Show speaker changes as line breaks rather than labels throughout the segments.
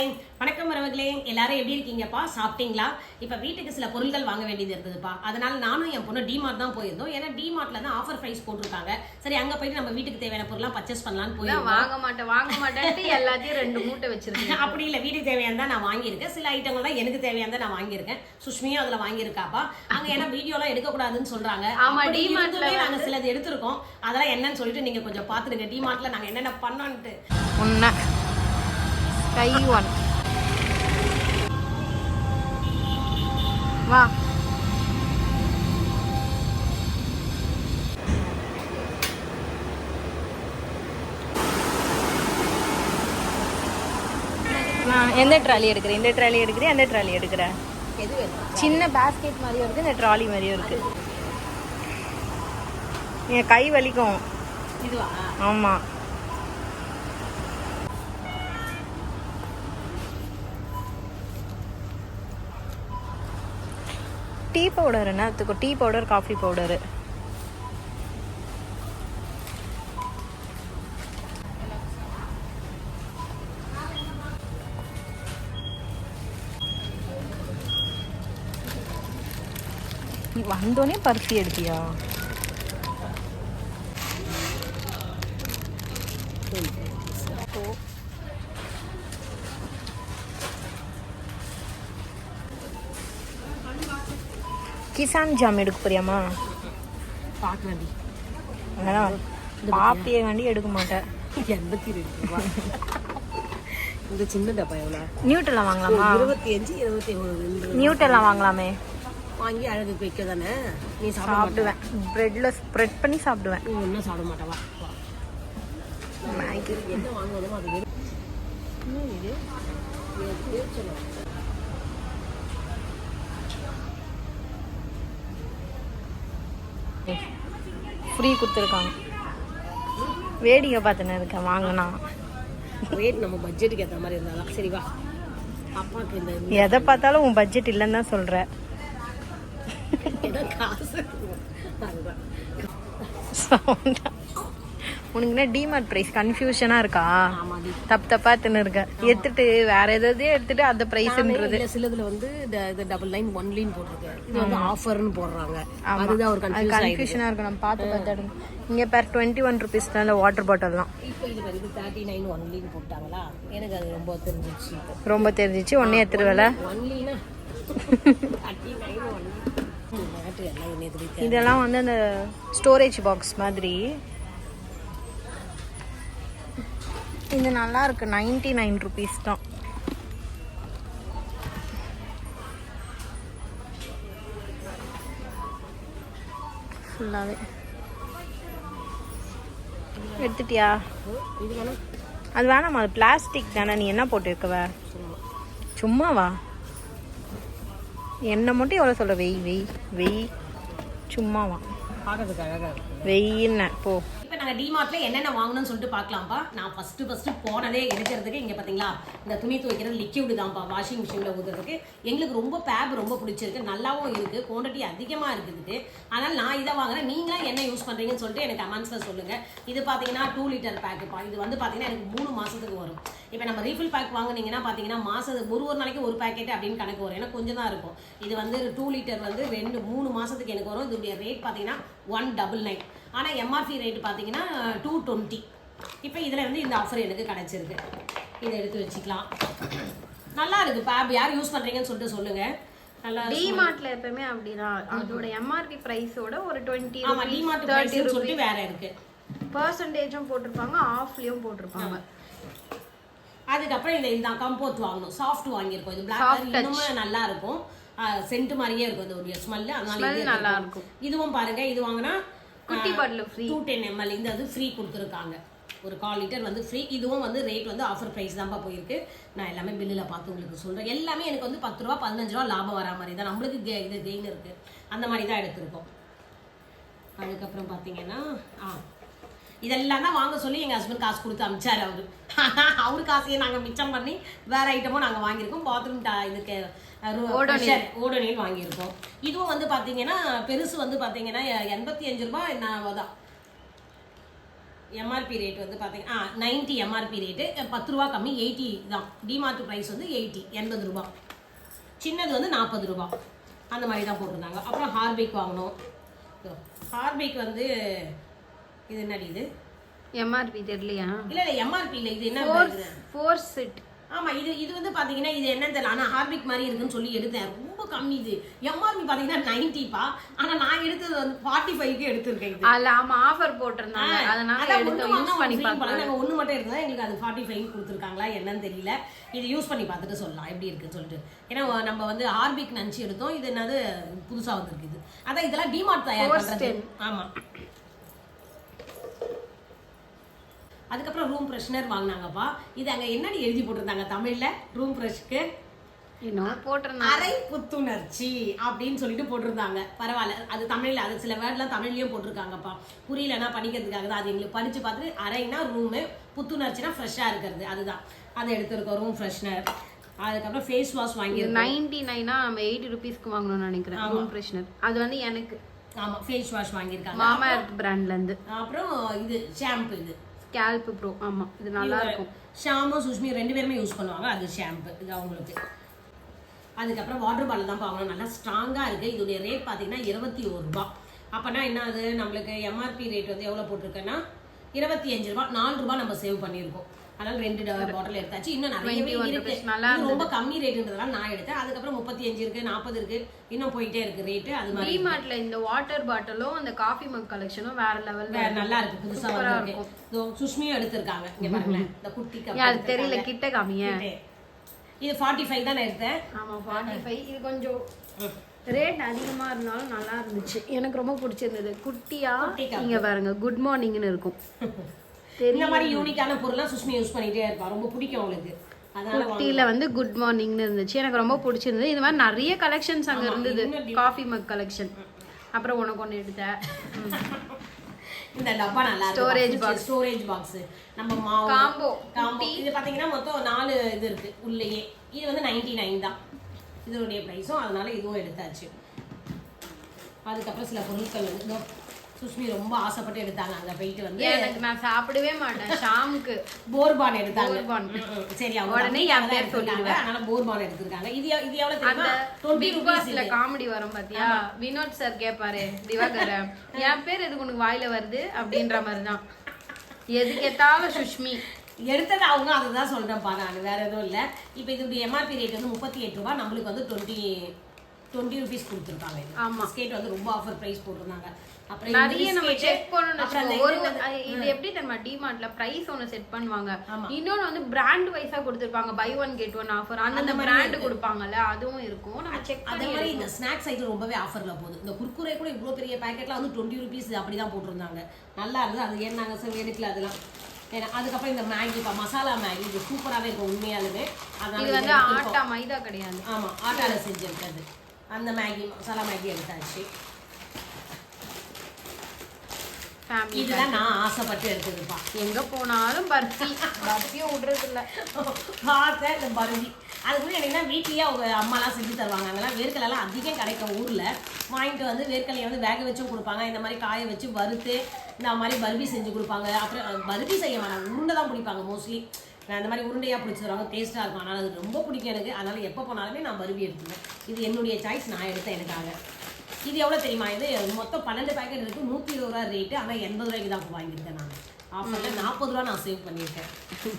Hi வணக்கம் உறவுகளே. எல்லாரும் எப்படி இருக்கீங்கப்பா? சாப்பிட்டீங்களா? இப்போ வீட்டுக்கு சில பொருட்கள் வாங்க வேண்டியது இருந்ததுப்பா. அதனால நானும் என் பொண்ணு டிமார்ட் தான் போயிருந்தோம். ஏன்னா டிமார்ட்ல தான் ஆஃபர் ப்ரைஸ் போட்டிருக்காங்க. சரி அங்க போயிட்டு நம்ம வீட்டுக்கு தேவையான பொருள்லாம் பர்ச்சேஸ் பண்ணலாம்னு போயிருந்தோம்.
வாங்க மாட்டேன் வாங்க மாட்டேன்ட்டு எல்லாத்தையும் ரெண்டு மூட்டை வச்சிருக்கேன்
அப்படி இல்லை. வீட்டுக்கு தேவையான தான் நான் வாங்கியிருக்கேன். சில ஐட்டங்கள் தான் எனக்கு தேவையான தான் நான் வாங்கியிருக்கேன். சுஷ்மியும் அதில் வாங்கியிருக்காப்பா. அங்க ஏன்னா வீடியோலாம் எடுக்கக்கூடாதுன்னு சொல்றாங்க.
ஆமா,
அப்படி
D-Martல
இருந்துமே நாங்க சிலது எடுத்திருக்கோம். அதெல்லாம் என்னன்னு சொல்லிட்டு நீங்க கொஞ்சம் பாத்துடுங்க டிமார்ட்ல நாங்க என்னென்ன பண்ணோன்ட்டு.
உன்ன. கை வா. எந்த ட்ராலி எடுக்கிறேன் இந்த ட்ராலி எடுக்கிறேன் எந்த ட்ராலி எடுக்கிறேன் சின்ன பேஸ்கெட் மாதிரியும் இருக்கு இந்த ட்ராலி மாதிரியும் இருக்கு. என் கை வலிக்கும்.
இதுவா?
ஆமா. டீ பவுடர் என்னத்துக்கு டீ பவுடர் காஃபி பவுடரு. நீ வந்தோடனே பருத்தி எடுத்தியா கிசான் ஜாம் எடுக்க போறியாமா
பார்க்கலாண்டி
அதெல்லாம் பாப்பியை காண்டி எடுக்க மாட்டேன்
எண்பத்தி ரெண்டு ரூபா. இந்த சின்ன டப்பா எவ்வளோ?
நியூட்டெல்லாம் வாங்கலாமா?
இருபத்தி அஞ்சு இருபத்தி ரெண்டு.
நியூட்டெல்லாம் வாங்கலாமே.
வாங்கி அழகுக்கு வைக்க தானே? நீ
சாப்பிடுவேன். ப்ரெட்டில் ஸ்ப்ரெட் பண்ணி சாப்பிடுவேன்.
நீ ஒன்றும் சாப்பிட மாட்டவா
மேகி
என்ன வாங்கணுமோ அது இது.
ஃப்ரீ கொடுத்துருக்காங்க. வேடிக்கை பார்த்துன்னு இருக்கேன் வாங்கினா.
ரேட் நம்ம பட்ஜெட்டுக்கு ஏற்ற மாதிரி இருந்தாலும் சரி வா. அப்பாவுக்கு இந்த
எதை பார்த்தாலும் உன் பட்ஜெட் இல்லைன்னு தான் சொல்கிற
காசு. அதுதான்.
உனக்கு என்ன டிமார்ட் ப்ரைஸ் கன்ஃபியூஷனாக இருக்கா தப்பு தப்பா தின்னு இருக்க எடுத்துட்டு வேற ஏதாவது எடுத்துட்டு அந்த ப்ரைஸ்ன்றது
சிலதுல வந்து இந்த- இது டபுள் லைன் ஒன் லைன் போட்டிருக்கு. இது வந்து ஆஃபர்னு போடுறாங்க. அதுதான் ஒரு
கன்ஃபியூஷனாக இருக்கும். நம்ம பார்த்து பார்த்து இங்கே பேர் டுவெண்ட்டி ஒன் ருபீஸ் தான் வாட்டர் பாட்டில்லாம்
இப்போ இது வந்து தேர்ட்டி நைன் ஒன் லைன் போட்டாங்களா? எனக்கு அது ரொம்ப தெரிஞ்சிச்சு.
ரொம்ப தெரிஞ்சிச்சு. ஒன்னே எடுத்துருவேல?
ஒன்லினா தேர்ட்டி நைன் ஒன்
இதெல்லாம் வந்து அந்த ஸ்டோரேஜ் பாக்ஸ் மாதிரி இது நல்லா இருக்கு நைன்டி நைன் ருபீஸ் தான். ஃபுல்லாகவே எடுத்துட்டியா? அது வேணாமா அது பிளாஸ்டிக் தானே நீ என்ன போட்டு வைக்கவ
சும்மா
சும்மாவா? என்ன மட்டும் எவ்வளோ சொல்ற? வெய் வெய் வெய். சும்மாவா? வெயின்னு போ.
நாங்கள் டிமார்ட்ல என்னென்ன வாங்கணும்னு சொல்லிட்டு பார்க்கலாம்ப்பா. நான் ஃபஸ்ட்டு ஃபஸ்ட்டு போனதே எடுக்கிறதுக்கு இங்கே பார்த்தீங்களா இந்த துணி துவைக்கிறது லிக்யூடு தான்ப்பா வாஷிங் மிஷினில் ஊற்றுறதுக்கு எங்களுக்கு ரொம்ப பேப் ரொம்ப பிடிச்சிருக்கு நல்லாவும் இருக்குது குவான்டிட்டி அதிகமாக இருக்குது. அதனால் நான் இதை வாங்குறேன். நீங்களாம் என்ன யூஸ் பண்ணுறீங்கன்னு சொல்லிட்டு எனக்கு கமெண்ட்ஸில் சொல்லுங்கள் இது பார்த்தீங்கன்னா டூ லிட்டர் பேக்குப்பா இது வந்து பார்த்தீங்கன்னா எனக்கு மூணு மாதத்துக்கு வரும். இப்போ நம்ம ரீஃபில் பேக் வாங்குனீங்கன்னா பார்த்தீங்கன்னா மாதத்துக்கு ஒரு ஒரு நாளைக்கு ஒரு பேக்கெட் அப்படின்னு கணக்கு வரும். ஏன்னா கொஞ்சம் தான் இருக்கும். இது வந்து டூ லிட்டர் வந்து ரெண்டு மூணு மாதத்துக்கு எனக்கு வரும். இதோடைய ரேட் பார்த்தீங்கன்னா ஒன் டபுள் நைன் ஆனால் எம்ஆர்பி ரேட் பார்த்தீங்கன்னா டூ டுவெண்ட்டி இப்போ இதில் வந்து இந்த ஆஃபர் எனக்கு கிடச்சிருக்கு. இதை எடுத்து வச்சுக்கலாம். நல்லா இருக்கு. பேப் யார் யூஸ் பண்ணுறீங்கன்னு சொல்லிட்டு சொல்லுங்கள் நல்லா
டிமார்ட்ல எப்பவுமே அப்படிதான். அதோட எம்ஆர்பி பிரைஸோட ஒரு டுவெண்ட்டி
டிமார்ட் சொல்லிட்டு வேற இருக்கு.
பர்சன்டேஜும் போட்டிருப்பாங்க ஆஃப்லயும் போட்டிருப்பாங்க.
அதுக்கப்புறம் இந்த இந்த வாங்கணும். சாஃப்ட் வாங்கியிருக்கோம். இது பிளாக் இன்னும் நல்லா இருக்கும். சென்ட் மாதிரியே இருக்கும். இதோடைய ஸ்மெல் அதனால இது
நல்லா
இருக்கும். இதுவும் பாருங்க இது வாங்கினா
குட்டி bottle free
two ten ML இந்த இது ஃப்ரீ கொடுத்துருக்காங்க. ஒரு கால் லிட்டர் வந்து ஃப்ரீ இதுவும் வந்து ரேட் வந்து ஆஃபர் ப்ரைஸ் தான்ப்பா போயிருக்கு. நான் எல்லாமே பில்லில் பார்த்து உங்களுக்கு சொல்கிறேன் எல்லாமே எனக்கு வந்து பத்து ரூபா பதினஞ்சு ரூபா லாபம் வரா மாதிரி தான். நம்மளுக்கு கே இது கெயின் இருக்குது அந்த மாதிரி தான் எடுத்திருக்கோம். அதுக்கப்புறம் பார்த்தீங்கன்னா ஆ இதெல்லாம் தான் வாங்க சொல்லி எங்கள் ஹஸ்பண்ட் காசு கொடுத்து அமிச்சாரு அவரு. அவரு காசையே நாங்கள் மிச்சம் பண்ணி வேற ஐட்டமும் நாங்கள் வாங்கியிருக்கோம். பாத்ரூம் இதுக்கு ஓடோனில். வாங்கியிருக்கோம். இதுவும் வந்து பார்த்தீங்கன்னா பெருசு வந்து பார்த்தீங்கன்னா எண்பத்தி அஞ்சு ரூபாய் என்ன தான். எம்ஆர்பி ரேட் வந்து பார்த்தீங்கன்னா நைன்ட்டி எம்ஆர்பி ரேட்டு பத்து ரூபா கம்மி எயிட்டி தான். டிமார்ட் ப்ரைஸ் வந்து எயிட்டி எண்பது ரூபா. சின்னது வந்து நாற்பது ரூபா. அந்த மாதிரி தான் போட்டிருந்தாங்க. அப்புறம் ஹார்பிக் வாங்கினோம். இதோ, ஹார்பிக் வந்து இது என்னடி இது?
எம்ஆர்பி தெரியலையா?
இல்லை இல்லை எம்ஆர்பி இல்லை இது என்ன
ஃபோர் செட்
ஆமா இது இது வந்து பாத்தீங்கன்னா இது என்னன்னு தெரியல. ஆனா ஹார்பிக் மாதிரி இருக்குன்னு சொல்லி எடுத்தேன். ரொம்ப கம்மி இது. எம்ஆர்பி பாத்தீங்கன்னா நைன்டிப்பா ஆனா நான் எடுத்தது வந்து ஃபார்ட்டி ஃபைவ்க்கு எடுத்திருக்கேன் இது.
அதுல ஆமா ஆஃபர் போட்டிருந்தாங்க. அதனால
அதான்
எடுத்து யூஸ் பண்ணி பார்க்கலாம்
பண்ணலாம். நாங்க ஒண்ணு மட்டும் எடுத்தா எங்களுக்கு அது ஃபார்ட்டி ஃபைவ் கொடுத்துருக்காங்களா என்னன்னு தெரியல. இது யூஸ் பண்ணி பார்த்துட்டு சொல்லலாம். எப்படி இருக்குன்னு சொல்லிட்டு. ஏன்னா நம்ம வந்து ஹார்பிக் நினச்சி எடுத்தோம். இது என்னது? புதுசா வந்திருக்கு இது. அதான் இதெல்லாம் டிமார்ட் தயார் ஆமா. அதுக்கப்புறம் ரூம் ஃப்ரெஷ்னர் வாங்கினாங்கப்பா. இது அங்க என்னடி எழுதி போட்டிருந்தாங்க? தமிழ்ல? ரூம் ஃப்ரெஷ்க்கு அரை புத்துணர்ச்சி அப்படின்னு சொல்லிட்டு போட்டிருந்தாங்க. பரவாயில்ல. அது தமிழ்ல அது சில வேர்ட்லாம் தமிழ்லயும் போட்டிருக்காங்கப்பா. புரியலன்னா படிக்கிறதுக்காக தான். அது எங்களுக்கு படிச்சு பார்த்துட்டு அரைனா ரூமு புத்துணர்ச்சினா ஃப்ரெஷ்ஷா இருக்கிறது. அதுதான். அதை எடுத்திருக்கோம் ரூம் ஃப்ரெஷ்னர் அதுக்கப்புறம் ஃபேஸ் வாஷ் வாங்கியிருக்கோம்.
நைன்டி நைனா நம்ம எயிட்டி ருபீஸ்க்கு வாங்கணும்னு நினைக்கிறேன். ரூம் ஃப்ரெஷ்னர் அது வந்து எனக்கு.
ஆமா ஃபேஸ் வாஷ் வாங்கியிருக்காங்க.
மாமா எர்த் பிராண்ட்ல இருந்து.
அப்புறம் இது ஷாம்பு இது.
ஸ்கேல்ப் ப்ரோ ஆமா இது நல்லா இருக்கும்
ஷாமும் சுஷ்மி ரெண்டு பேருமே யூஸ் பண்ணுவாங்க. அது ஷாம்பு இது அவங்களுக்கு. அதுக்கப்புறம் வாட்டர் பாட்டில் தான் வாங்கணும் நல்லா ஸ்ட்ராங்காக இருக்குது இதோடைய ரேட் பார்த்தீங்கன்னா இருபத்தி ஒரு ரூபா. அப்போனா என்ன அது? நம்மளுக்கு எம்ஆர்பி ரேட் வந்து எவ்வளோ போட்டிருக்குன்னா இருபத்தி அஞ்சு ரூபா நாலு ரூபா நம்ம சேவ் பண்ணியிருக்கோம். அதனால ரெண்டு பாட்டில் எடுத்தாச்சு. இன்னும் நிறையவே
21
இருக்கு. ரொம்ப கம்மி ரேட்டுன்றதெல்லாம் நான் எடுத்தேன். அதுக்கப்புறம் முப்பத்தி அஞ்சு இருக்கு நாற்பது இருக்கு இன்னும் போயிட்டே இருக்கு ரேட்டு அது மாதிரி
டிமார்ட்ல இந்த வாட்டர் பாட்டிலும் அந்த காஃபி மக் கலெக்ஷனும் வேற லெவல்ல
வேற நல்லா இருக்கு. புதுசா இதோ சுஷ்மியும் எடுத்திருக்காங்க. இங்க பாருங்களேன். இந்த குட்டி
அது தெரியல கிட்ட
எடுத்திருக்காங்க. இது ஃபார்ட்டி ஃபைவ் தான் எடுத்தேன்.
ஆமா ஃபார்ட்டி ஃபைவ் இது கொஞ்சம் ரேட் அதிகமா இருந்தாலும் நல்லா இருந்துச்சு. எனக்கு ரொம்ப பிடிச்சிருந்தது. குட்டியா இங்க பாருங்க குட் மார்னிங்னு இருக்கும்.
இந்த மாதிரி யூனிக்கான பொருள்லாம் சுஷ்மி யூஸ் பண்ணிட்டே இருப்பா. ரொம்ப பிடிக்கும் அவளுக்கு.
குட்டியில வந்து குட் மார்னிங்னு இருந்துச்சு. எனக்கு ரொம்ப பிடிச்சிருந்தது. இது மாதிரி நிறைய கலெக்ஷன்ஸ் அங்க இருந்தது. காஃபி மக் கலெக்ஷன் அப்புறம் உனக்கு ஒன்று எடுத்தேன்.
இந்த டப்பா நல்லா
Storage
இருக்கு ஸ்டோரேஜ் பாக்ஸ் நம்ம மாவு.
Combo.
காம்போ இது பாத்தீங்கன்னா மொத்தம் நாலு இது இருக்கு. உள்ளேயே. இது வந்து நைன்டி நைன் தான் இதனுடைய ப்ரைஸும் அதனால இதுவும் எடுத்தாச்சு. அதுக்கப்புறம் சில பொருட்கள் வந்து சுஷ்மி ரொம்ப ஆசைப்பட்டு எடுத்தாங்க. அங்க போயிட்டு வந்து
எனக்கு நான் சாப்பிடவே மாட்டேன். ஷாமுக்கு
போர்பான் எடுத்தாங்க. சரி
உடனே என் பேர்
எடுத்திருக்காங்க அதனால போர்பான் எடுத்திருக்காங்க. இது இது எவ்வளவு தெரியுமா?
பிக் பாஸ்ல காமெடி வரும் பாத்தியா? வினோத் சார் கேப்பாரு திவாகர் என் பேர் எதுக்கு உனக்கு வாயில வருது? அப்படின்ற மாதிரி தான் எதுக்கு எத்தாலும் சுஷ்மி.
எடுத்தது அவங்க அதுதான் சொல்றேன்ப்பா நான். வேற எதுவும் இல்ல. இப்போ இதோடைய எம்ஆர்பி ரேட் வந்து முப்பத்தி எட்டு ரூபாய் நம்மளுக்கு வந்து டுவெண்ட்டி டுவெண்ட்டி ருபீஸ் கொடுத்துருக்காங்க இது.
ஆமா.
ஸ்கேட் வந்து ரொம்ப ஆஃபர் பிரைஸ் போட்டிருந்தாங்க. அப்புறம்
நிறைய நம்ம செக். ஒரு
இது
எப்படி தெரியுமா? டிமார்ட்ல பிரைஸ் ஒன்னு செட் பண்ணுவாங்க. இன்னொன்னு வந்து பிராண்ட் வைஸா கொடுத்திருப்பாங்க. Buy one get one offer அந்த பிராண்ட் கொடுப்பாங்க அதுவும் இருக்கும். நம்ம செக்
அதே மாதிரி இந்த ஸ்நாக்ஸ் ஐட்டம் ரொம்பவே ஆஃபர்ல போகுது. இந்த குர்குரே கூட இவ்வளோ பெரிய பேக்கெட்லாம் வந்து டுவெண்ட்டி ருபீஸ் அப்படி தான் போட்டிருந்தாங்க. நல்லா இருந்தது. அது ஏன் நாங்கள் எடுக்கல அதெல்லாம்? ஏன்னா அதுக்கப்புறம் இந்த மேகி இப்போ மசாலா மேகி இது சூப்பராகவே இருக்கும் உண்மையாலுமே.
இது வந்து. ஆட்டா மைதா கிடையாது.
ஆமா ஆட்டால செஞ்சிருக்கிறது அந்த மேகி மசாலா மேகி எடுத்தாச்சு.
ஃபேமிலி
இதுதான் நான் ஆசைப்பட்டு எடுத்ததுப்பா.
எங்க போனாலும் பர்ஃபி. பர்ஃபியும் விடுறது இல்ல
பார்த்தேன் இந்த பருதி அது கூட என்னன்னா வீட்லயே அவங்க அம்மாலாம் செஞ்சு தருவாங்க. அங்கெல்லாம் வேர்க்கலைலாம் அதிகம் கிடைக்கும் ஊர்ல. வாங்கிட்டு வந்து வேர்க்கலையை வந்து வேக வச்சும் கொடுப்பாங்க. இந்த மாதிரி காய வச்சு வறுத்து இந்த மாதிரி பருபி செஞ்சு கொடுப்பாங்க. அப்புறம் பருபி செய்ய வேணாம். உருண்டை தான் பிடிப்பாங்க மோஸ்ட்லி அந்த மாதிரி உருண்டையா பிடிச்சி தருவாங்க. டேஸ்ட்டாக இருக்கும். ஆனால் அது ரொம்ப பிடிக்கும் எனக்கு. அதனால எப்போ போனாலுமே நான் பருபி எடுத்துவேன் இது என்னுடைய சாய்ஸ் நான் எடுத்தேன் எனக்காக. இது எவ்வளோ தெரியுமா? இது மொத்தம் பன்னெண்டு பேக்கெட் இருக்கு. நூற்றி இருபது ரூபா ரேட்டு ஆனால் எண்பது ரூபாய்க்கு தான் வாங்கியிருக்கேன் நான். ஆஃபரில் நாற்பது ரூபா நான் சேவ் பண்ணியிருக்கேன்.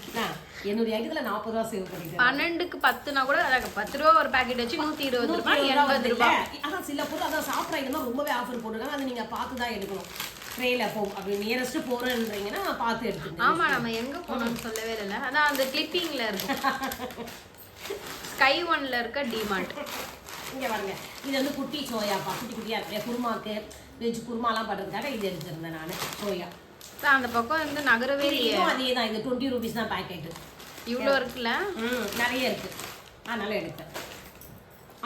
என்ன, என்னுடைய ஐட்டத்தில் நாற்பது ரூபா சேவ் பண்ணியிருக்கேன்.
பன்னெண்டுக்கு பத்துனா கூட பத்து ரூபா ஒரு பாக்கெட் வச்சு நூத்தி இருபது ரூபாய்
ரூபா
எண்பது ரூபாய்?
அதான் சில பொருள் அதான் சாப்பிட்ற ஐட்டம் ரொம்பவே ஆஃபர் போட்டிருக்காங்க. அதை நீங்க பார்த்து தான் எடுக்கணும். ட்ரெயில போ அப்படி நியரஸ்ட் போறேன்றீங்கன்னா பார்த்து எடுத்துக்கணும்
ஆமா நம்ம எங்க போனோம்னு சொல்லவே இல்லை அதான் அந்த கிளிப்பிங்ல இருக்கும் ஸ்கை ஒன்ல இருக்க டிமார்ட்
இங்க பாருங்க. இது வந்து குட்டி சோயாப்பா. குட்டி குட்டியா இருக்கு குருமாக்கு வெஜ் குருமாலாம் பண்றதுக்காக இது எடுத்திருந்தேன் நான் சோயா.
அந்த பக்கம் வந்து நகரவே இல்லையே.
அதே தான் இது டுவெண்ட்டி ருபீஸ் தான் பேக்கெட்
இவ்வளோ இருக்குல்ல?
ம் நிறைய இருக்கு. அதனால எடுத்தேன்.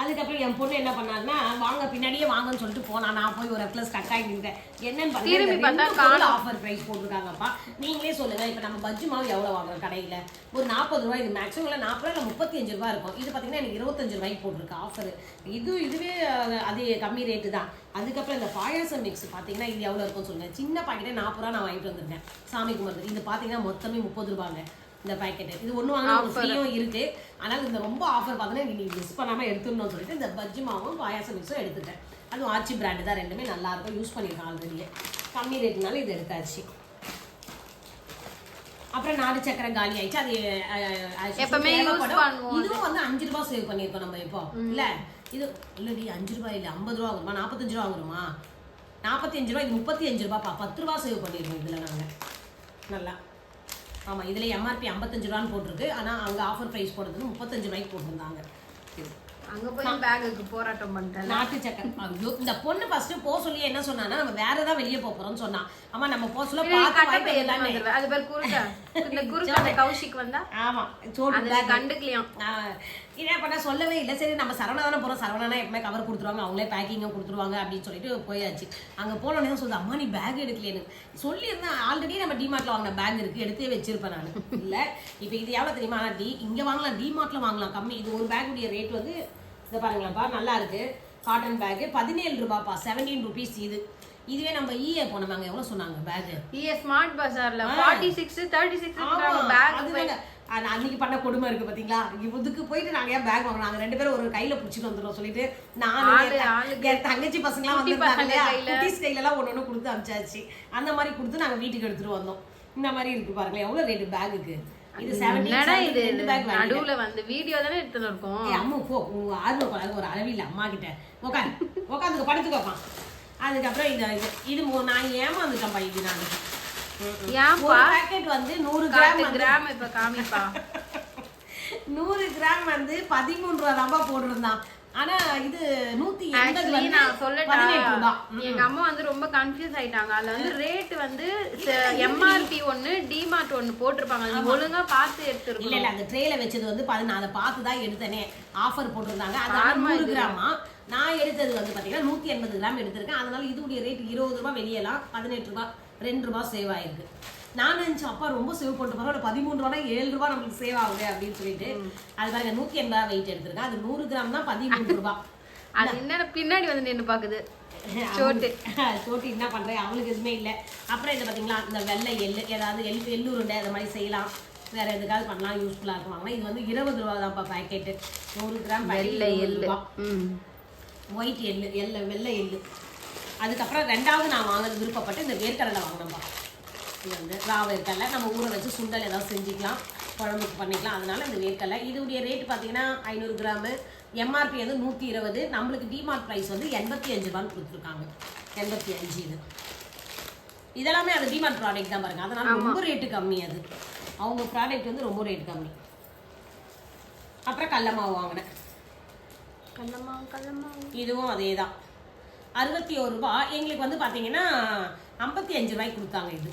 அதுக்கப்புறம் என் பொண்ணு என்ன பண்ணாருன்னா வாங்க பின்னாடியே வாங்கன்னு சொல்லிட்டு போனா நான் போய் ஒரு இடத்துல ஸ்டக் ஆகி நின்றேன் என்னன்னு
திரும்பி பார்த்தா
பார்த்தா ஆஃபர் பிரைஸ் போட்டிருக்காங்கப்பா. நீங்களே சொல்லுங்க இப்போ நம்ம பஜ்ஜி மாவு எவ்வளோ வாங்குறோம் கடையில்? ஒரு நாற்பது ரூபாய் இது மேக்ஸிமம் இல்லை நாற்பது இல்லை முப்பத்தி அஞ்சு ரூபாய் இருக்கும். இது பார்த்தீங்கன்னா எனக்கு இருபத்தஞ்சு ரூபாய்க்கு போட்டிருக்கு ஆஃபர் இது இதுவே அது கம்மி ரேட்டு தான். அதுக்கப்புறம் இந்த பாயாசம் மிக்ஸ் பார்த்தீங்கன்னா இது எவ்வளோ இருக்கும்னு சொல்லுங்க. சின்ன பாக்கெட்டே நாற்பது ரூபா நான் வாங்கிட்டு வந்திருக்கேன். சாமி கும்பிட்றது இது பார்த்தீங்கன்னா மொத்தமே முப்பது ரூபாங்க. இந்த பாக்கெட்டு இது ஒன்று வாங்கினா ஃப்ரீயும் இருக்கு. ஆனால் இந்த ரொம்ப ஆஃபர் பார்த்தீங்கன்னா நீ மிஸ் பண்ணாமல் எடுத்துடணும்னு சொல்லிட்டு இந்த பஜ்ஜி மாவும் பாயாசம் மிக்ஸும் எடுத்துட்டேன். அதுவும் ஆச்சி பிராண்டு தான். ரெண்டுமே நல்லா இருக்கும். யூஸ் பண்ணியிருக்கேன் ஆல்ரெடியே கம்மி ரேட்னால இது எடுத்தாச்சு. அப்புறம் நாடு சக்கரை காலி ஆயிடுச்சு. அது
எப்பவுமே
இதுவும் வந்து அஞ்சு ரூபாய் சேவ் பண்ணியிருக்கோம் நம்ம இப்போ. இல்ல? இது இல்லடி அஞ்சு ரூபாய் இல்ல. ஐம்பது ரூபா ஆகுமா நாற்பத்தஞ்சு ரூபா ஆகுமா நாற்பத்தி அஞ்சு ரூபாய் இது முப்பத்தி அஞ்சு ரூபாப்பா? பத்து ரூபா சேவ் பண்ணியிருக்கோம் இதுல நாங்க. நல்லா. ஆமாம் இதில் எம்ஆர்பி ஐம்பத்தஞ்சு ரூபான்னு போட்டிருக்கு ஆனால் அவங்க ஆஃபர் ப்ரைஸ் போடுறதுன்னு முப்பத்தஞ்சு ரூபாய்க்கு போட்டிருந்தாங்க இது.
அங்க போய் பேகுக்கு போராட்டம் பண்ணிட்டேன்.
நாட்டு சக்கரை. இந்த பொண்ணு ஃபர்ஸ்ட் போக சொல்லி என்ன சொன்னான்னா நம்ம வேற ஏதாவது வெளியே போக போறோம்னு சொன்னா. அம்மா நம்ம போக சொல்ல பார்த்து.
வந்துருவேன் அது பேர் குறுக்க இந்த அந்த கௌஷிக் வந்தா?
ஆமா சோட்டு
அதுல கண்டுக்கலையாம்.
இதே பண்ண சொல்லவே இல்லை. சரி நம்ம சரவணா தானே போகிறோம் சரவணா எப்பவுமே கவர் கொடுத்துருவாங்க. அவங்களே பேக்கிங்கும் கொடுத்துருவாங்க அப்படின்னு சொல்லிட்டு போயாச்சு. அங்கே போனோடனே தான் சொல்லுது அம்மா நீ பேக் எடுக்கலையேன்னு. சொல்லியிருந்தேன் ஆல்ரெடி நம்ம டிமார்ட்ல வாங்கின பேக் இருக்கு. எடுத்தே வச்சிருப்பேன் நான். இல்லை இப்போ இது எவ்வளோ தெரியுமா? ஆனால் டி இங்கே வாங்கலாம் டிமார்ட்ல வாங்கலாம். கம்மி இது ஒரு பேக்குடைய ரேட் வந்து இதை பாருங்களாப்பா நல்லா இருக்கு. காட்டன் பேக்கு பதினேழு ரூபாப்பா செவன்டீன் ருபீஸ் இது. இதுவே நம்ம இஏ போனோம் அங்கே எவ்வளோ சொன்னாங்க பேக்கு
இஎஸ் ஸ்மார்ட் பஜார்ல forty six thirty six pack
அன்னைக்கு பண்ண கொடுமை இருக்கு பாத்தீங்களா? இதுக்கு போயிட்டு நாங்க ஏன் பேக் வாங்கணும் நாங்க ரெண்டு பேரும் ஒரு கையில புடிச்சிட்டு வந்துடும் சொல்லிட்டு நான். என் தங்கச்சி பசங்க எல்லாம் வந்திருந்தாங்க இல்லையா?
கையில.
எல்லாம் ஒண்ணு ஒண்ணு கொடுத்து அமிச்சாச்சு. அந்த மாதிரி கொடுத்து நாங்க வீட்டுக்கு எடுத்துட்டு வந்தோம். இந்த மாதிரி இருக்கு பாருங்களேன் எவ்வளவு ரேட்டு பேக்குக்கு இது
நடுவுல வந்து வீடியோ தானே எடுத்துட்டு இருக்கோம்.
அம்மு போ ஆர்வம் ஒரு அம்மா கிட்ட உட்காந்து உட்காந்துக்க படுத்துக்கோப்பா அதுக்கப்புறம் இந்த இது இது நான் ஏமாந்துட்டேன்ப்பா இது நான்.
ஏன்பா?
பாக்கெட் வந்து நூறு கிராம்
கிராம் இப்ப காமிப்பா.
நூறு கிராம் வந்து பதிமூணு ரூபா தான்பா போட்டிருந்தான். ஆனா இது நூத்தி எண்பது
நான் சொல்லட்டா? எங்க அம்மா வந்து ரொம்ப கன்ஃபியூஸ் ஆயிட்டாங்க. அதுல வந்து ரேட் வந்து எம்ஆர்பி ஒண்ணு டிமார்ட் ஒண்ணு போட்டிருப்பாங்க. நீ ஒழுங்கா பார்த்து
இல்ல
எடுத்துருக்கணும்.
இல்ல அந்த ட்ரேல வச்சது வந்து நான் அதை பார்த்து தான் எடுத்தனே. ஆஃபர் போட்டிருந்தாங்க. அது ஆனா நூறு கிராமா. நான் எடுத்தது வந்து பாத்தீங்கன்னா நூத்தி எண்பது கிராம் எடுத்திருக்கேன். அதனால இதுடைய ரேட் இருபது ரூபாய் வெளியெல்லாம் பதினெட்டு ரூபாய் ரெண்டு ரூபாய் சேவ் ஆயிருக்கு. நான் நினைச்சேன் அப்பா ரொம்ப சேவ் பண்ணிட்டு பரவாயில்ல பதிமூணு ரூபா ஏழு ரூபாய் நம்மளுக்கு சேவ் ஆகுது அப்படின்னு சொல்லிட்டு அது பாருங்க நூத்தி எண்பது வெயிட் எடுத்திருக்கேன் அது நூறு கிராம் தான் பதிமூணு ரூபாய்
அது என்ன பின்னாடி வந்து நின்னு பாக்குது. சோட்டு.
சோட்டு என்ன பண்றேன்? அவளுக்கு எதுவுமே இல்லை. அப்புறம் இது பாத்தீங்களா இந்த வெள்ளை எள்ளு ஏதாவது எள்ளு எள்ளு உருண்டை அது மாதிரி செய்யலாம். வேற எதுக்காவது பண்ணலாம் யூஸ்ஃபுல்லாக இருக்கும். வாங்கினா இது வந்து இருபது ரூபா தான்ப்பா பேக்கெட்டு நூறு கிராம்
வெள்ளை எள்ளு.
ஒயிட் எள்ளு எள்ளு வெள்ளை எள்ளு. அதுக்கப்புறம் ரெண்டாவது நான் வாங்குறது விருப்பப்பட்டு இந்த வேர்க்கடலை வாங்கினேன்ப்பா. இது வந்து. ரா வேர்க்கடலை நம்ம ஊற வச்சு சுண்டல் ஏதாவது செஞ்சுக்கலாம் குழம்புக்கு பண்ணிக்கலாம். அதனால இந்த வேர்க்கடலை. இதுடைய ரேட் பார்த்தீங்கன்னா ஐநூறு கிராமு. எம்ஆர்பி வந்து நூற்றி இருபது. நம்மளுக்கு டிமார்ட் ப்ரைஸ் வந்து எண்பத்தி அஞ்சு ரூபான்னு கொடுத்துருக்காங்க. எண்பத்தி அஞ்சு இது. இதெல்லாமே அது டிமார்ட் ப்ராடக்ட் தான் பாருங்க. அதனால ரொம்ப ரேட்டு கம்மி அது. அவங்க ப்ராடக்ட் வந்து ரொம்ப ரேட் கம்மி. அப்புறம் கடல மாவு வாங்கினேன்.
கல்லம்மா கல்லம்மா
இதுவும் அதே தான் அறுபத்தி ஒரு ரூபாய். எங்களுக்கு வந்து பார்த்தீங்கன்னா ஐம்பத்தி அஞ்சு ரூபாய்க்கு கொடுத்தாங்க இது.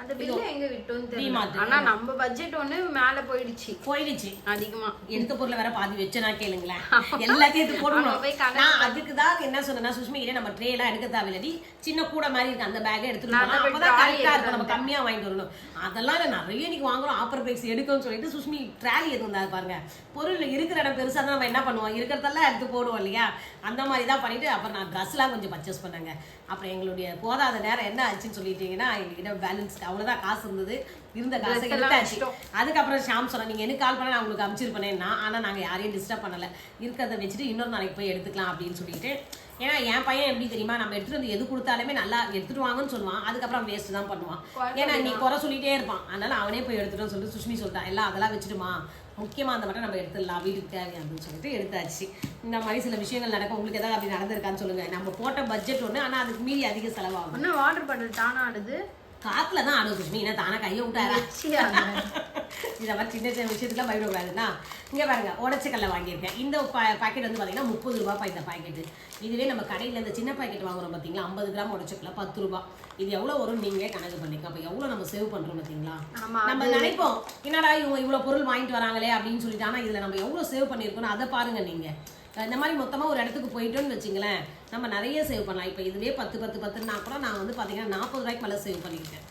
அந்த பில்ல எங்க விட்டோம்னு தெரியல. ஆனா நம்ம பட்ஜெட் ஒண்ணு மேல போயிடுச்சு.
போயிடுச்சு.
அதிகமா.
எடுத்த பொருளை வேற பாதி வச்சனா கேளுங்களேன். எல்லாத்தையும் எடுத்து போடணும். நான் அதுக்கு தான் என்ன சொன்னேன்னா சுஷ்மி இதே நம்ம ட்ரே எல்லாம் எடுக்க தேவையில்லடி. சின்ன கூட மாதிரி இருக்கு அந்த பேக்கை
போய்
அப்பதான் கரெக்டா இருக்கும். நம்ம கம்மியா வாங்கிட்டு வரணும். அதெல்லாம் நிறைய இன்னைக்கு வாங்குறோம். ஆப்பர் பிரைஸ் எடுக்கும்னு சொல்லிட்டு சுஷ்மி ட்ராலி எதுவும் இருந்தாரு பாருங்க. பொருள் இருக்கிற இடம் பெருசா தான் நம்ம என்ன பண்ணுவோம்? இருக்கிறதெல்லாம் எடுத்து போடுவோம் இல்லையா? அந்த மாதிரி தான் பண்ணிட்டு அப்புறம் நான் ட்ரெஸ்லாம் கொஞ்சம் பர்ச்சேஸ் பண்ணேங்க. அப்புறம் எங்களுடைய போதாத நேரம் என்ன ஆச்சுன்னு சொல்லிட்டீங்கன்னா எங்ககிட்ட பேலன்ஸ் அவ்வளவுதான் காசு இருந்தது. இருந்த காசை எடுத்தாச்சு. அதுக்கப்புறம் ஷாம் சொன்னா நீங்க எனக்கு கால் பண்ண நான் உங்களுக்கு அனுப்பிச்சிருப்பேன்னா ஆனா நாங்க யாரையும் டிஸ்டர்ப் பண்ணல. இருக்கிறத வச்சுட்டு இன்னொரு நாளைக்கு போய் எடுத்துக்கலாம் அப்படின்னு சொல்லிட்டு. ஏன்னா என் பையன் எப்படி தெரியுமா? நம்ம எடுத்துட்டு வந்து எது கொடுத்தாலுமே நல்லா எடுத்துட்டு வாங்கன்னு சொல்லுவான். அதுக்கப்புறம் வேஸ்ட் தான் பண்ணுவான். ஏன்னா நீ குறை சொல்லிட்டே இருப்பான். அதனால அவனே போய் எடுத்துட்டு சொல்லிட்டு சுஷ்மி சொல்லிட்டான் எல்லாம் அதெல்லாம் வச்சுட்டுமா? முக்கியமா அந்த மட்டும் நம்ம எடுத்துடலாம். வீட்டுக்கு தேவையானு சொல்லிட்டு எடுத்தாச்சு. இந்த மாதிரி சில விஷயங்கள் நடக்கும். உங்களுக்கு ஏதாவது அப்படி நடந்திருக்கான்னு சொல்லுங்க. நம்ம போட்ட பட்ஜெட் ஒண்ணு ஆனா அதுக்கு மீறி அதிக செலவாகும்.
ஒன்னும் வாட்டர் பாட்டில் தானா ஆடுது?
காத்துல தான் ஆடும் சுஷ்மி. என்ன தானே கையை விட்டாரா? இந்த மாதிரி சின்ன சின்ன விஷயத்துக்குலாம் பயப்படக்கூடாதுன்னா இங்கே பாருங்க உடச்சக்கல்ல வாங்கியிருக்கேன். இந்த பாக்கெட் வந்து பார்த்தீங்கன்னா முப்பது ரூபாய் இந்த பாக்கெட்டு இதுவே நம்ம கடையில் இந்த சின்ன பாக்கெட் வாங்குறோம் பார்த்தீங்களா ஐம்பது கிராம் உடச்சக்கல்ல பத்து ரூபாய். இது எவ்வளோ வரும் நீங்களே கணக்கு பண்ணிக்க அப்போ எவ்வளோ நம்ம சேவ் பண்ணுறோம் பார்த்தீங்களா நம்ம நினைப்போம் என்னடா இவங்க இவ்வளோ பொருள் வாங்கிட்டு வராங்களே அப்படின்னு சொல்லிட்டு ஆனால் இதில் நம்ம எவ்வளோ சேவ் பண்ணியிருக்கோம் அதை பாருங்க நீங்கள் இந்த மாதிரி மொத்தமாக ஒரு இடத்துக்கு போயிட்டோம்னு வச்சுங்களேன் நம்ம நிறைய சேவ் பண்ணலாம். இப்போ இதுவே பத்து பத்து பத்துனா கூட நான் வந்து பார்த்தீங்கன்னா நாற்பது ரூபாய்க்கு மேலே சேவ் பண்ணிக்கிட்டேன்.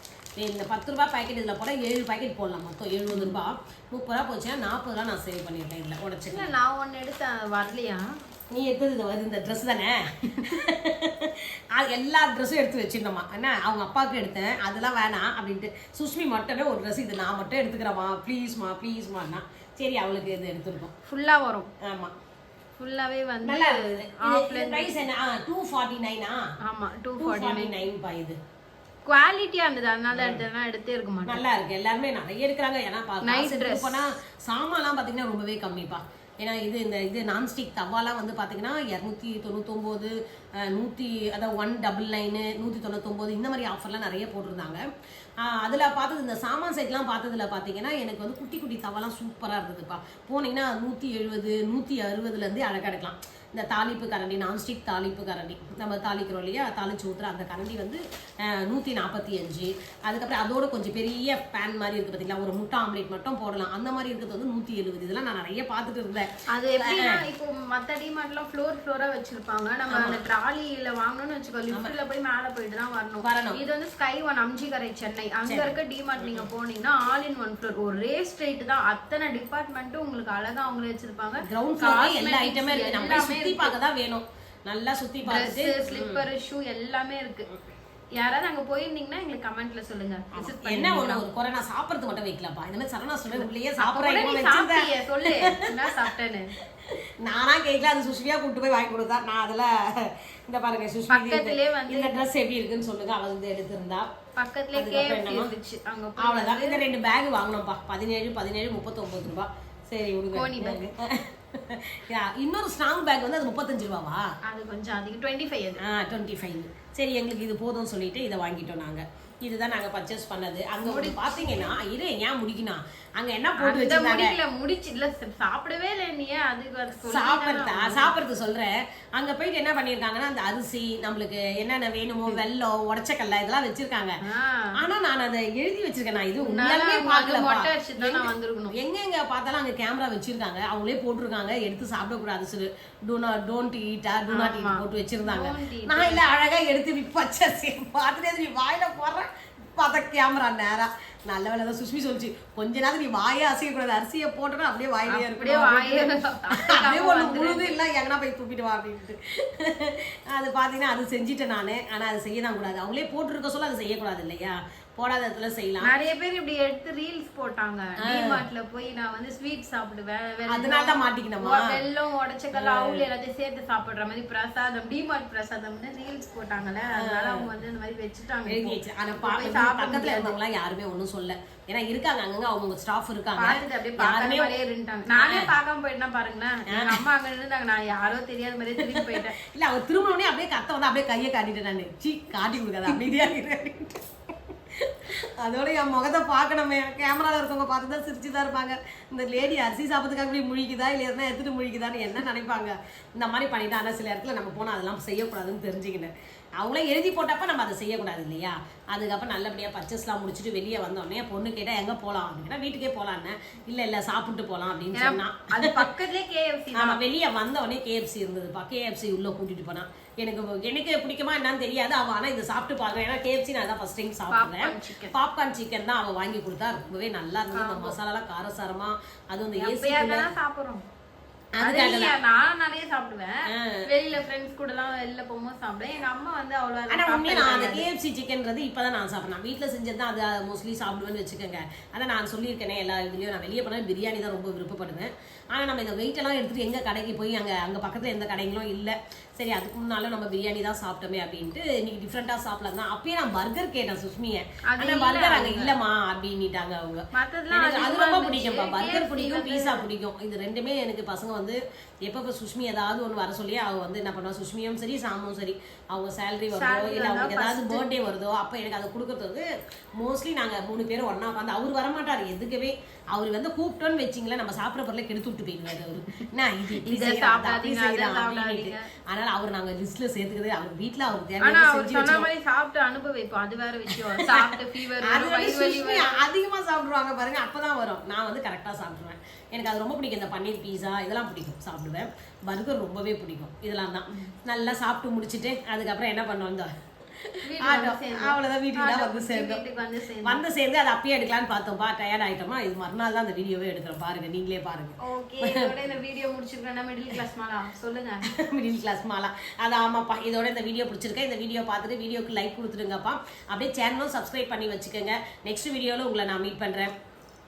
இந்த பத்து ரூபாய் பாக்கெட் இதில் போட ஏழு பாக்கெட் போடலாம் மொத்தம். எழுபது ரூபா முப்பது ரூபா போச்சுன்னா நாற்பது ரூபா நான் சேவ் பண்ணியிருக்கேன் இதில்.
இல்ல நான் ஒண்ணு எடுத்தேன் வரலையா?
நீ எடுத்தது இது இந்த ட்ரெஸ் தானே? எல்லா ட்ரெஸ்ஸும் எடுத்து வச்சிருந்தோமா என்ன? அவங்க அப்பாவுக்கு எடுத்தேன். அதெல்லாம் வேணாம் அப்படின்ட்டு. சுஷ்மி மட்டுமே ஒரு ட்ரெஸ் இது நான் மட்டும் எடுத்துக்கிறேம்மா. ப்ளீஸ்மா ப்ளீஸ்மான்னா சரி அவளுக்கு இது எடுத்துருக்கோம்.
ஃபுல்லா வரும்.
ஆமாம்
ஃபுல்லாவே வந்து
நல்லா இருக்குது ப்ரைஸ் என்ன? ஆ டூ ஃபார்ட்டி நைனா
ஆமா டூ
டூ ஃபார்ட்டி நைன் பா இது.
குவாலிட்டியா இருந்தது. அதனால எடுத்தேன்னா எடுத்தே இருக்க மாட்டேன்.
நல்லா இருக்கு. எல்லாருமே நிறைய இருக்கிறாங்க. ஏன்னா காசு எடுத்துட்டு போனா சாமான்லாம் பாத்தீங்கன்னா ரொம்பவே கம்மிப்பா. ஏன்னா இது இந்த இது நான்ஸ்டிக் தவாலாம் வந்து பார்த்தீங்கன்னா இரநூத்தி தொண்ணூத்தொம்போது நூற்றி அதாவது ஒன் டபுள் நைனு நூற்றி தொண்ணூத்தொம்போது இந்த மாதிரி ஆஃபர்லாம் நிறைய போட்டிருந்தாங்க. அதில் பார்த்தது இந்த சாமான் சைட்லாம் பார்த்ததில் பார்த்தீங்கன்னா எனக்கு வந்து குட்டி குட்டி தவாலாம் சூப்பராக இருந்ததுப்பா. போனீங்கன்னா நூற்றி எழுபது நூற்றி அறுபதுலேருந்து இருந்தே எடுக்கலாம். இந்த தாளிப்பு கரண்டி நான்ஸ்டிக் தாளிப்பு கரண்டி. நம்ம தாளிக்கிறோம் இல்லையா? தாளிச்சு ஊத்துற அந்த கரண்டி வந்து நூற்றி நாற்பத்தி அஞ்சு. அதுக்கப்புறம் அதோட கொஞ்சம் பெரிய பேன் மாதிரி இருக்குது பார்த்தீங்களா ஒரு முட்டை ஆம்லேட் மட்டும் போடலாம். அந்த மாதிரி இருக்கிறது வந்து நூற்றி எழுபது இதெல்லாம் நான் நிறைய பார்த்துட்டு இருந்தேன்.
அது எப்படின்னா இப்போ மத்த டிமார்ட்லாம் ஃப்ளோர் ஃப்ளோரா வச்சிருப்பாங்க. நம்ம அந்த ட்ராலியில வாங்கணும்னு வச்சுக்கோ லிஃப்ட்ல போய் மேல போயிட்டு தான் வரணும்.
வரணும்.
இது வந்து ஸ்கை ஒன் அம்ஜிகரை சென்னை. அங்க இருக்க டிமார்ட் நீங்க போனீங்கன்னா ஆல் இன் ஒன் ஃப்ளோர் ஒரே ஸ்ட்ரெயிட் தான். அத்தனை டிபார்ட்மெண்ட்டும் உங்களுக்கு அழகா அவங்களே வச்சிருப்பாங்க.
கிரவுண்ட் எல்லா ஐட்டமே இருக்கு. நம்ம சுற்றி பார்க்க தான் வேணும். நல்லா பார்த்துட்டு
ட்ரெஸ் ஸ்லிப்பர் ஷூ எல்லாமே இருக்கு. யாராவது அங்க போயிருந்தீங்கன்னா எங்களுக்கு கமெண்ட்ல சொல்லுங்க.
என்ன ஒண்ணு ஒரு குறை நான் சாப்பிட்றது மட்டும் வைக்கலப்பா இந்த மாதிரி சரணா சொல்ல உள்ளேயே சாப்பிட்றேன்
சொல்லு. என்ன சாப்பிட்டேன்னு.
நானா கேட்கல அது சுஷ்மியா கூட்டு போய் வாங்கி கொடுத்தா. நான் அதுல இந்த பாருங்க சுஷ்மி இந்த- ட்ரெஸ் எப்படி இருக்குன்னு சொல்லுங்க. அவள் வந்து எடுத்திருந்தா.
பக்கத்துலயே கேஎஃப்சி? இருந்துச்சு. அங்க
அவ்வளவுதான். இந்த ரெண்டு பேக் வாங்கினோம்ப்பா பதினேழு பதினேழு முப்பத்தொன்பது ரூபாய் சரி
கோனி
விடுங்க இன்னொரு ஸ்ட்ராங் பேக் வந்து அது முப்பத்தஞ்சு ரூபாவா?
அது கொஞ்சம் அதிகம். டுவெண்ட்டி ஃபைவ்
ஆ டுவெண்ட்டி ஃபைவ் சரி எங்களுக்கு இது போதும்னு சொல்லிட்டு இதை வாங்கிட்டோம் நாங்க. இதுதான் நாங்க பர்ச்சேஸ் பண்ணது. அங்க ஒரு பாத்தீங்கன்னா இரு ஏன் முடிக்கணும்? அங்க என்ன போட்டு
அந்த
வச்சிருந்தாங்க?
முடிக்கல முடிச்சு இல்ல சாப்பிடவே இல்லை நீ அதுக்கு அது சொல்லி
சாப்பிட்றதா? சாப்பிட்றது சொல்றேன் அங்க போயிட்டு என்ன பண்ணிருக்காங்கன்னா அந்த அரிசி நம்மளுக்கு என்னென்ன வேணுமோ வெல்லம் உடச்சக்கல்ல இதெல்லாம் வச்சிருக்காங்க.
ஆ.
ஆனா நான் அதை எழுதி வச்சிருக்கேன். நான் இது
உன்னால
உண்மையாலுமே
அது
பார்க்கலப்பா.
மொட்டை அடிச்சுட்டு தான் நான் வந்திருக்கணும்.
எங்க எங்க பார்த்தாலும் அங்க கேமரா வச்சிருக்காங்க. அவங்களே போட்டிருக்காங்க. எடுத்து சாப்பிடக்கூடாது சொல்லு. டூ நாட் டோன்ட் ஈட்டா டூ நாட் ஈட் போட்டு வச்சிருந்தாங்க.
Don't eat.
நான் இல்ல அழகா எடுத்து இப்படி பச்சை பார்த்துட்டே நீ வாயில போடுறேன். பார்த்தா கேமரா நேரா. நல்ல வேலை தான் சுஷ்மி சொல்லிச்சு கொஞ்ச நேரம் நீ வாயே அசைக்கக்கூடாது அரிசியை போட்டோன்னா அப்படியே வாயிலே
அப்படியே வாயே
அப்படியே ஒண்ணு முழுது இல்லை எங்கன்னா போய் துப்பிட்டு வா அப்படின்ட்டு. அது பார்த்தீங்கன்னா அது செஞ்சுட்டேன் நான். ஆனா அது செய்ய தான் கூடாது. அவங்களே போட்டிருக்க சொல்ல அது செய்யக்கூடாது இல்லையா? போடாத இடத்துல செய்யலாம்.
நிறைய பேர் இப்படி எடுத்து ரீல்ஸ் போட்டாங்க. டிமார்ட்ல போய் நான் வந்து ஸ்வீட் சாப்பிடுவேன்
அதனால தான் மாட்டிக்கணுமா
வெல்லம் உடச்சக்கல்ல அவுள் எல்லாத்தையும் சேர்த்து சாப்பிடுற மாதிரி பிரசாதம் டிமார்ட் பிரசாதம்னு ரீல்ஸ் போட்டாங்கல்ல அதனால அவங்க வந்து இந்த மாதிரி வச்சுட்டாங்க
ஆனா பக்கத்துல
முடியாது.
இருந்தவங்களாம் யாருமே ஒண்ணும் சொல்ல ஏன்னா இருக்காங்க அங்கங்க அவங்க ஸ்டாஃப் இருக்காங்க.
அப்படியே
யாருமே
மாதிரியே இருந்துட்டாங்க. நானே பார்க்காம போயிட்டேன்னா பாருங்களேன். எங்க அம்மா அங்க இருந்தாங்க நான் யாரோ தெரியாத மாதிரியே திரும்பி போயிட்டேன்.
இல்ல அவர் திரும்பினோடனே அப்படியே கத்த வந்து அப்படியே கையை காட்டிட்டேன் நான் சீ காட்டி கொடுக்காத அமைதியா இரு. அப்படின்ட்டு. அதோட என் முகத்தை பார்க்கணுமே. கேமரால இருக்கவங்க பார்த்து தான் சிரிச்சு தான் இருப்பாங்க. இந்த லேடி அரிசி சாப்பிட்றதுக்காக இப்படி முழிக்குதா? இல்லை எதனா எடுத்துட்டு முழிக்குதான்னு என்ன நினைப்பாங்க? இந்த மாதிரி பண்ணிட்டு ஆனால் சில இடத்துல நம்ம போனால் அதெல்லாம் செய்யக்கூடாதுன்னு தெரிஞ்சுக்கினேன். அவங்களே எழுதி போட்டப்ப நம்ம அதை செய்யக்கூடாது இல்லையா? அதுக்கப்புறம் நல்லபடியாக பர்ச்சேஸ்லாம் முடிச்சுட்டு வெளியே வந்தோடனே பொண்ணு கேட்டால் எங்கே போகலாம் அப்படின்னா வீட்டுக்கே போகலான்னு இல்லை இல்லை சாப்பிட்டு போகலாம் அப்படின்னு சொன்னா.
அது பக்கத்துலயே கேஎஃப்சி
ஆமா வெளியே வந்த உடனே கேஎஃப்சி இருந்ததுப்பா கேஎஃப்சி உள்ள கூட்டிட்டு போனா. எனக்கு எனக்கு பிடிக்குமா என்னன்னு தெரியாது. அவ ஆனா இதை சாப்பிட்டு பாக்குறேன் ஏன்னா கேஎஃப்சி நான் தான் ஃபர்ஸ்ட் டைம் சாப்பிடுறேன். பாப்கார்ன் சிக்கன் தான் அவ வாங்கி கொடுத்தா ரொம்பவே நல்லா இருந்தது. அந்த மசாலாலாம் காரசாரமா அதுவும் இந்த ஏசி
சாப்பிடுறோம். அது நான் நிறைய சாப்பிடுவேன். வெளியில ஃப்ரெண்ட்ஸ் கூட எல்லாம் வெளில போகும்போது சாப்பிடுவேன். எங்க அம்மா வந்து அவ்வளவு
ஆனா உண்மையா நான் அந்த கேஎஃப்சி சிக்கன்றது இப்பதான் நான் சாப்பிட்றேன் வீட்டில் செஞ்சது தான் அதை மோஸ்ட்லி சாப்பிடுவேன்னு வச்சுக்கோங்க. அதான் நான் சொல்லியிருக்கேனே எல்லா இதுலயும். நான் வெளியே போனால் பிரியாணி தான் ரொம்ப விருப்பப்படுவேன். ஆனா நம்ம இந்த weight எல்லாம் எடுத்துட்டு எங்க கடைக்கு போய் அங்க அங்க பக்கத்துல எந்த கடைங்களும் இல்ல. சரி அதுக்கு முன்னாலும் நம்ம பிரியாணி தான் சாப்பிட்டோமே அப்படின்ட்டு இன்னைக்கு டிஃப்ரெண்டா சாப்பிடலாம் தான். அப்பயே நான் பர்கர் கேட்டேன் சுஷ்மியை. ஆனா பர்கர் அங்க இல்லம்மா அப்படின்னுட்டாங்க அவங்க. அது ரொம்ப. பிடிக்கும்ப்பா. பர்கர் பிடிக்கும் பீஸா பிடிக்கும். இது ரெண்டுமே எனக்கு பசங்க வந்து எப்போ இப்போ சுஷ்மி ஏதாவது ஒன்று வர சொல்லி அவங்க வந்து என்ன பண்ணுவா? சுஷ்மியும் சரி சாமும் சரி அவங்க சேலரி வருதோ இல்லை
வந்தா
அவங்களுக்கு ஏதாவது பர்த்டே வருதோ அப்போ எனக்கு அதை கொடுக்கறது வந்து மோஸ்ட்லி நாங்கள் மூணு பேரும் ஒன்றா உட்காந்து அவர் வரமாட்டார் எதுக்கவே அவர் வந்து கூப்பிட்டோன்னு வச்சிங்களேன் நம்ம சாப்பிட்ற பொருளை கெடுத்து விட்டு போயிடுவாரு அவரு. என்ன இது? இப்படி அப்படி அப்படின்ட்டு. அதனால அவர் நாங்க லிஸ்ட்ல சேர்த்துக்கிறது அவர் தேவையான
அவர்
செஞ்சு
சொன்ன
வச்சிருவோம்.
மாதிரி சாப்பிட்டு அனுபவிப்போம். அது வேற விஷயம். சாப்பிட்டு ஃபீவர்
அதிகமா சாப்பிடுவாங்க பாருங்க அப்பதான் வரும். நான் வந்து கரெக்டா சாப்பிடுவேன். எனக்கு அது ரொம்ப பிடிக்கும். இந்த பன்னீர் பீஸா இதெல்லாம் பிடிக்கும் சாப்பிடுவேன். பர்கர் ரொம்பவே பிடிக்கும். இதெல்லாம் தான். நல்லா சாப்பிட்டு முடிச்சிட்டு அதுக்கப்புறம் என்ன பண்ணுவோம்? இந்த அவ்வளவுதான் வீட்டுக்கு தான் வந்து சேர்ந்தோம்.
வந்து
சேர்ந்து அதை அப்பயே எடுக்கலாம்னு பார்த்தோம்ப்பா டயர்ட் ஆயிட்டோமா? இது மறுநாள் தான் அந்த வீடியோவே எடுக்கிறோம். பாருங்க நீங்களே பாருங்க.
ஓகே இந்த வீடியோ முடிச்சுக்கிறேன் மிடில் கிளாஸ் மாலா. சொல்லுங்க.
Middle class Mala. அது ஆமாப்பா. இதோட இந்த வீடியோ பிடிச்சிருக்கேன். இந்த வீடியோ பார்த்துட்டு வீடியோக்கு லைக் கொடுத்துருங்கப்பா அப்படியே சேனலும் சப்ஸ்கிரைப் பண்ணி வச்சுக்கோங்க. நெக்ஸ்ட் வீடியோவில் உங்களை நான் மீட் பண்ணுறேன்